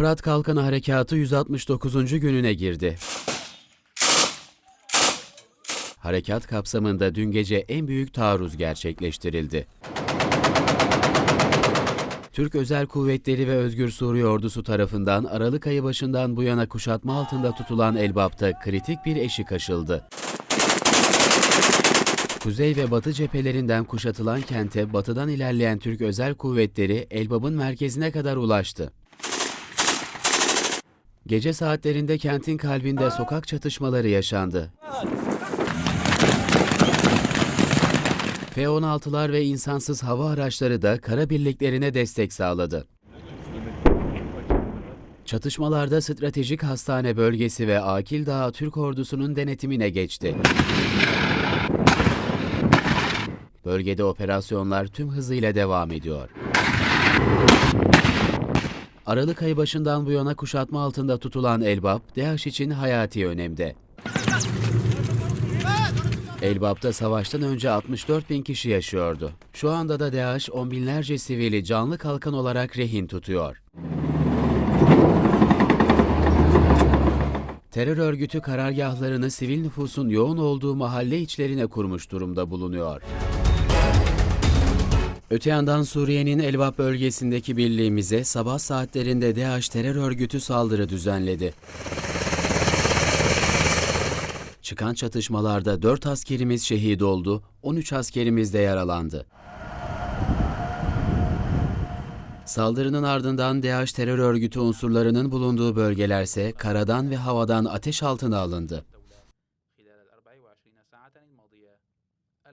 Fırat Kalkanı Harekatı 169. gününe girdi. Harekat kapsamında dün gece en büyük taarruz gerçekleştirildi. Türk Özel Kuvvetleri ve Özgür Suriye Ordusu tarafından Aralık ayı başından bu yana kuşatma altında tutulan Elbap'ta kritik bir eşik aşıldı. Kuzey ve batı cephelerinden kuşatılan kente batıdan ilerleyen Türk Özel Kuvvetleri Elbap'ın merkezine kadar ulaştı. Gece saatlerinde kentin kalbinde sokak çatışmaları yaşandı. F-16'lar ve insansız hava araçları da kara birliklerine destek sağladı. Çatışmalarda stratejik hastane bölgesi ve Akil Dağı Türk ordusunun denetimine geçti. Bölgede operasyonlar tüm hızıyla devam ediyor. Aralık ayı başından bu yana kuşatma altında tutulan Elbap, DAEŞ için hayati önemde. Elbap'ta savaştan önce 64 bin kişi yaşıyordu. Şu anda da DAEŞ on binlerce sivili canlı kalkan olarak rehin tutuyor. Terör örgütü karargahlarını sivil nüfusun yoğun olduğu mahalle içlerine kurmuş durumda bulunuyor. Öte yandan Suriye'nin Elbap bölgesindeki birliğimize sabah saatlerinde DAEŞ terör örgütü saldırı düzenledi. Çıkan çatışmalarda 4 askerimiz şehit oldu, 13 askerimiz de yaralandı. Saldırının ardından DAEŞ terör örgütü unsurlarının bulunduğu bölgelerse karadan ve havadan ateş altına alındı.